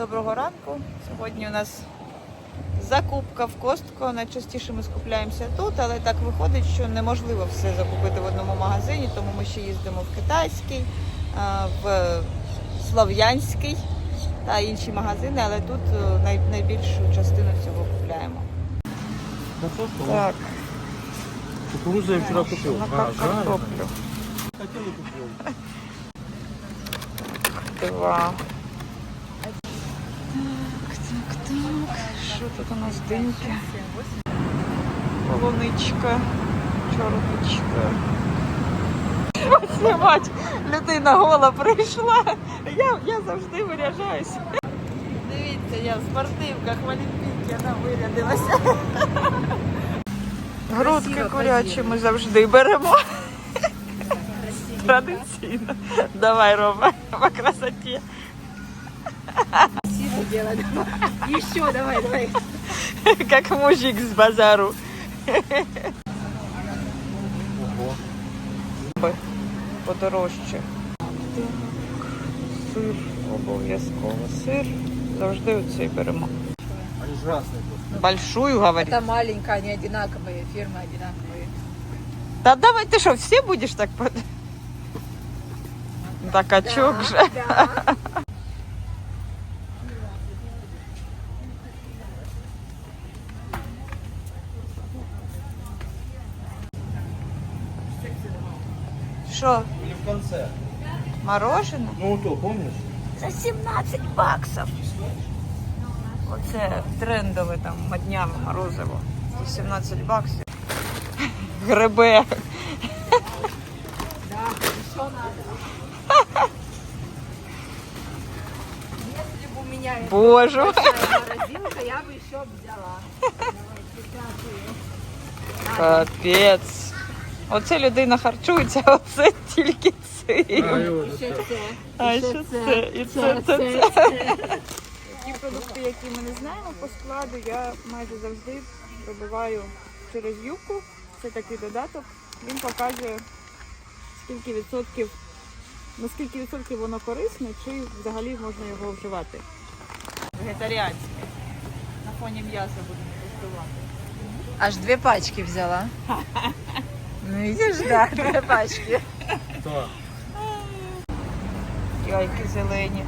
Доброго ранку. Сьогодні у нас закупка в Костко. Найчастіше ми скупляємося тут, але так виходить, що неможливо все закупити в одному магазині, тому ми ще їздимо в китайський, в слов'янський та інші магазини, але тут е, найбільшу частину цього купляємо. Так, Кукурузу я вчера купил. на А, картоплю. Два. Тут у нас диньки? Полуничка, чорничка. Знімать, людина гола прийшла. Я, я завжди виряджаюсь. Дивіться, я в спортивках в Олімпійці вона вирядилася. Грудки курячі ми завжди беремо. Традиційно. Давай, Рома, по красоті. дело. Еще давай, давай. Как мужик с базару. Ого. Подорожче. Сир обов'язково. сыр. Завжди оцей беремо. Большую, говорит. Это маленькая, они одинаковые, фирмы одинаковые. Да давай ты что, все будешь так под... Да, качок а да, же. Що, Или в конце. мороженое? Ну, то, помнишь? За 17 баксів. Оце трендове там моднями морозиво. За 17 баксів. Грибе. Да, еще надо. Если бы у меня была Боже. большая морозилка, я бы еще взяла. Капець. Оце людина харчується, а оце тільки цим. Це. А що це, це? І це, це, це. Ті продукти, які ми не знаємо по складу, я майже завжди пробиваю через юку. Це такий додаток. Він показує, скільки відсотків, наскільки відсотків воно корисне, чи взагалі можна його вживати. Вегетаріанське. На фоні м'яса будемо тестувати. Аж две пачки взяла. Ну видишь, да, две пачки. Да. Яйки зелені.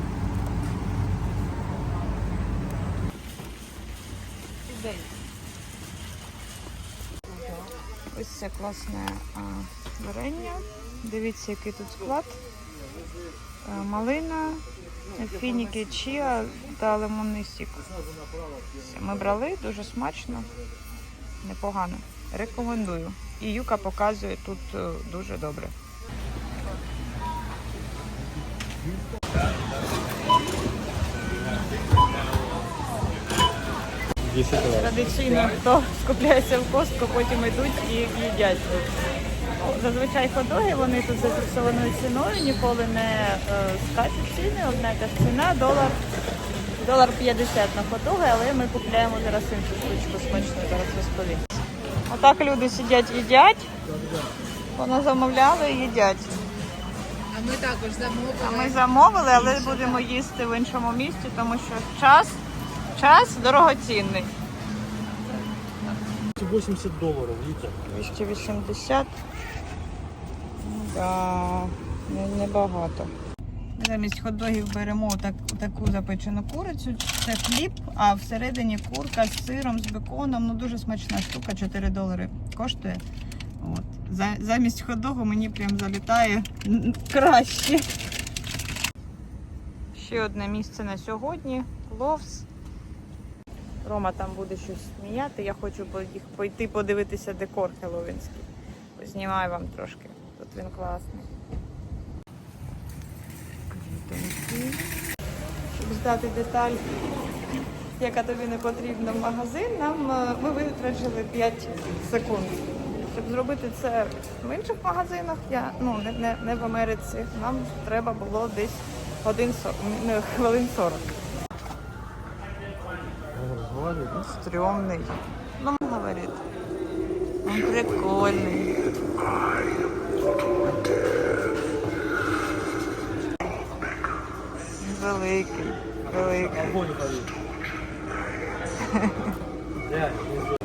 Ось це класне а, варення. Дивіться, який тут склад. А, малина, фініки, чіа та лимонний сік. Ми брали дуже смачно, непогано. Рекомендую. І юка показує тут е, дуже добре. Традиційно, хто скупляється в костку, потім йдуть і їдять тут. Ну, Зазвичай ходоги, вони тут за фіксованою ціною, ніколи не е, скачуть ціни, одна та ж ціна, долар, долар 50 на ходоги, але ми купляємо зараз іншу штучку смачну, зараз розповім. Отак люди сидять, їдять, воно замовляли і їдять. А мы також А ми замовили, але будемо їсти в іншому місці, тому що час, час дорогоцінний. 80 долларов, видите? 280. Ну, да, не- небагато. Замість хот-догів беремо так, таку запечену курицю. Це хліб, а всередині курка з сиром, з беконом. Ну дуже смачна штука, 4 долари коштує. От. За, замість хот-догу мені прям залітає краще. Ще одне місце на сьогодні. Ловс. Рома там буде щось сміяти. Я хочу їх пойти подивитися декор хеллоуінський. Познімаю вам трошки. Тут він класний. Щоб здати деталь, яка тобі не потрібна в магазин, нам е, ми витратили 5 секунд. Щоб зробити це в інших магазинах, я ну не, не, не в Америці. Нам треба було десь годин 40, не, хвилин 40. Он разговаривает. Стрёмный. Ну, говорит. Он прикольный. Великий. великий. Огонь горит. Реально,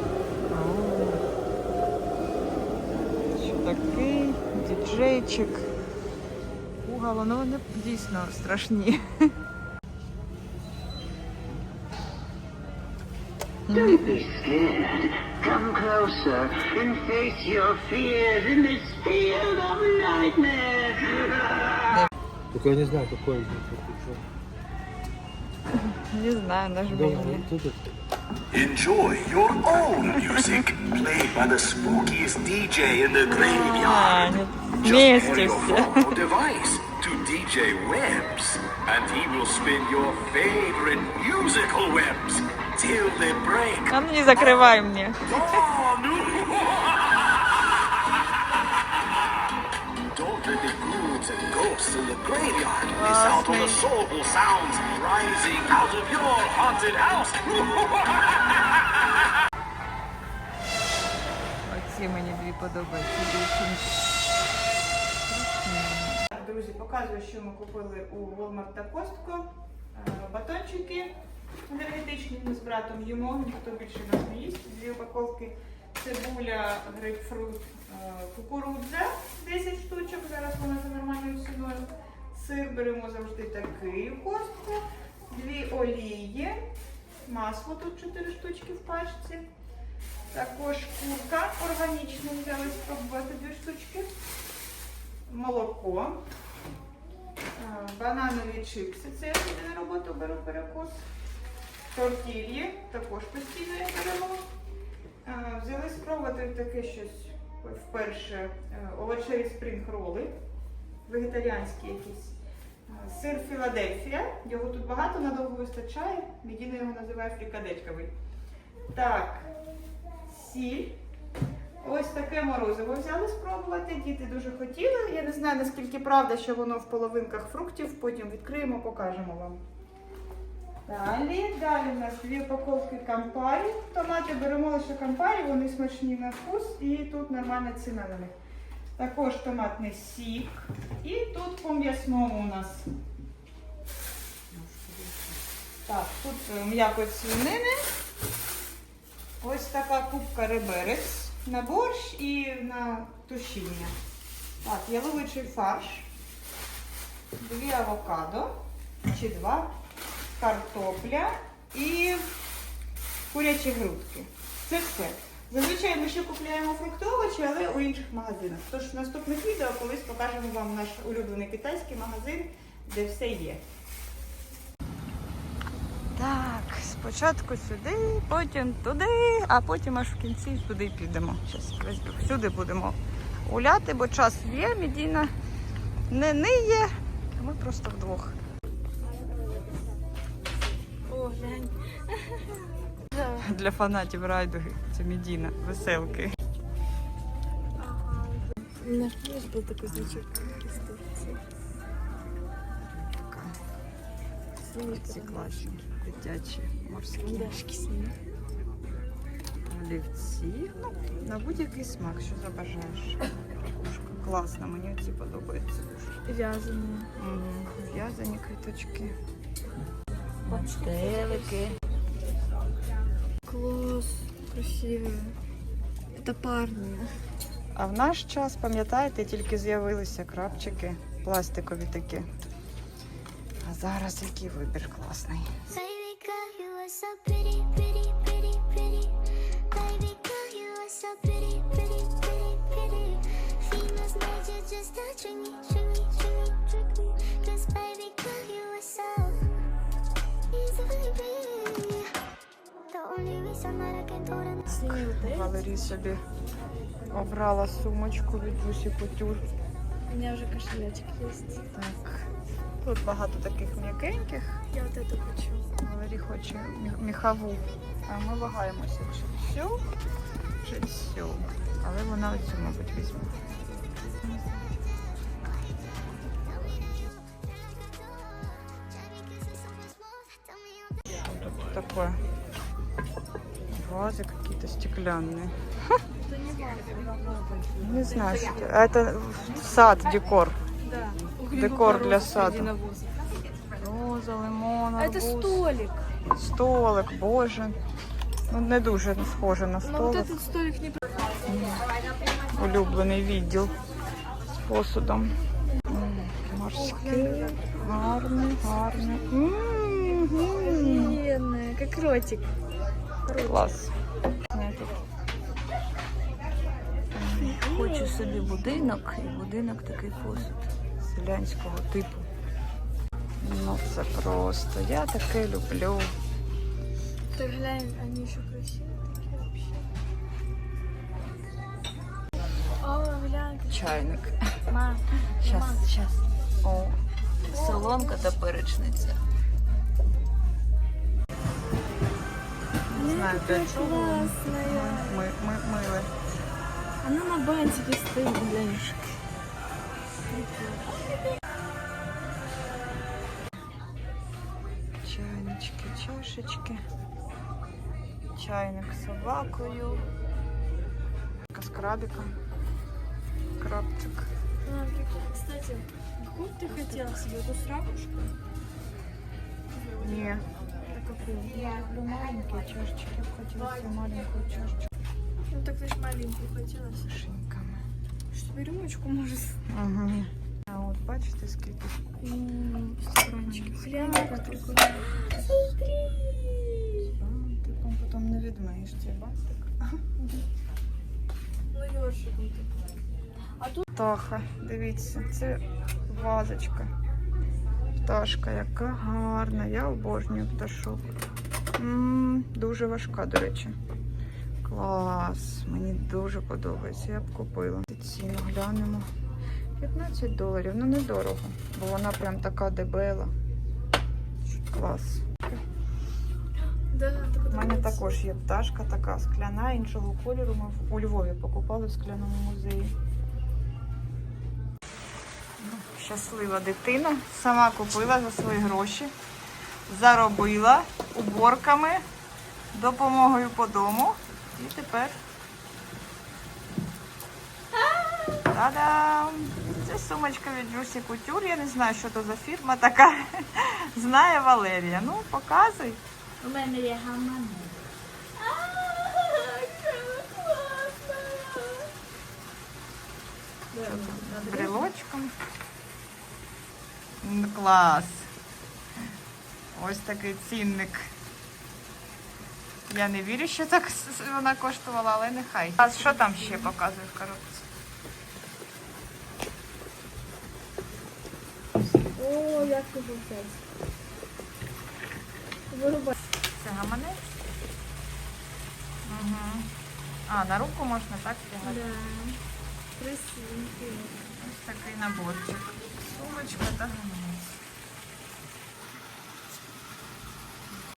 Що такий діджейчик. Пугало, ну вони дійсно страшні. Don't be scared. Come closer and face your fears in this field of nightmares. Только я не знаю, какой из них. вот ты Не знаю, чё. нажми Дома, мені. вот тут Enjoy your own music, played by the spookiest DJ in the graveyard. Just pair your Вместе phone or device to DJ Webs, and he will spin your favorite musical webs till they break. А ну не закривай мені. And ghosts in the graveyard miss out on the soulful sounds rising out of your haunted house. Оці мені дві подобаються дівчинки. Друзі, показую, що ми купили у Walmart та Costco. Е, Батончики енергетичні ми з братом їмо, ніхто більше нас не їсть. Дві упаковки цибуля, грейпфрут, е, кукурудза 10 штучок. Зараз вона за нормальною ціною. Сир беремо завжди такий у. Дві олії, масло тут 4 штучки в пачці. Також курка органічна взяли спробувати дві штучки молоко, е, бананові чипси, це я собі на роботу беру перекус, тортілі, також постійно я беремо. Е, Взяли спробувати таке щось вперше е, овочеві спрінг-роли, вегетаріанські якісь. Е, Сир Філадельфія, його тут багато, надовго вистачає. Медіна його називає фрикадельковий. Так, сіль. Ось таке морозиво взяли спробувати. Діти дуже хотіли. Я не знаю наскільки правда, що воно в половинках фруктів. Потім відкриємо, покажемо вам. Далі, далі у нас дві упаковки кампарі. Томати беремо лише кампарі, вони смачні на вкус і тут нормальна ціна на них. Також томатний сік. І тут по м'ясному у нас. Так, тут е, м'якоть свинини. Ось така кубка реберець на борщ і на тушіння. Так, яловичий фарш, дві авокадо чи два, картопля і курячі грудки. Це все. Зазвичай ми ще купуємо фруктовичі, але у інших магазинах. Тож в наступних відео колись покажемо вам наш улюблений китайський магазин, де все є. Так, спочатку сюди, потім туди, а потім аж в кінці туди підемо. Зараз всюди будемо гуляти, бо час є, Медіна не ниє, ми просто вдвох. Для фанатів райдуги. Це Медіна, веселки. Меня же помнишь, значок? Ці класні, дитячі морські олівці. Ну, на будь-який смак, що забажаєш. Класно, мені ці подобаються. Вязаные. В'язані квіточки. Пастелики. Клас, Красивые. Та парні. А в наш час, пам'ятаєте, тільки з'явилися крапчики пластикові такі. А зараз який вибір класний. Валерій собі обрала сумочку від Джусі Кутюр. У меня уже кошелечек есть. Так. Тут багато таких м'якеньких. Я вот эту хочу. Валерій хоче мі- міхову. А ми вагаємося, чи цю, чи цю. Але вона оцю, мабуть, візьме. Такое. Вазы какие-то стеклянные. Не знаю, что это. А Это сад, декор. Да. Декор для сада. Арбуза, лимона, А это арбуз. столик. Столик, боже. Ну, не дуже схоже на Но вот столик. этот столик не... Улюблений відділ з посудом. Морський, гарний, гарний. М, м. Как ротик. Клас. Хочу собі будинок, і будинок такий посуд селянського типу. Ну це просто. Я таке люблю. Так глянь, они еще красивые такие вообще. О, глянь, Чайник. Ма, Щас, щас. О, соломка та перечниця. Знаю, для чого классная. ми, ми, мили. Она на бантике стоит, глянь. Чайнички, чашечки. Чайник з собакою. З крабиком. Крабчик. Кстати, какую ты хотела себе? Эту с ракушкой? Ні. А какую? Я люблю маленькі чашечки. Я б хотіла цю маленьку чашечку Ну так ты ж маленькую хотела. з шинками. Что, рюмочку может? Угу. А от бачите, скільки Стаканчики. Глянь, как прикольно. бантиком, потім не відмиєш цей бантик. Ну, ёршиком такой. Птаха, дивіться, це вазочка. Пташка, яка гарна. Я обожнюю пташок. м дуже важка, до речі. Клас. Мені дуже подобається. Я б купила. Ціну глянемо. 15 доларів, ну недорого, бо вона прям така дебела. Клас. У мене також є пташка така скляна, іншого кольору. Ми у Львові покупали в скляному музеї. Щаслива дитина. Сама купила за свої гроші, заробила уборками, допомогою по дому. І тепер. Та-дам! Це сумочка від Juicy Couture. Я не знаю, що то за фірма така. Знає Валерія. Ну, показуй. У мене є гаман. брелочком. Клас. Ось такий цінник. Я не вірю, що так вона коштувала, але нехай. А що там ще показує в коробці? О, як. Вирубай. Це гаманець? Угу. А, на руку можна так вдягати. Да. Ось такий наборчик. Сумочка там у нас.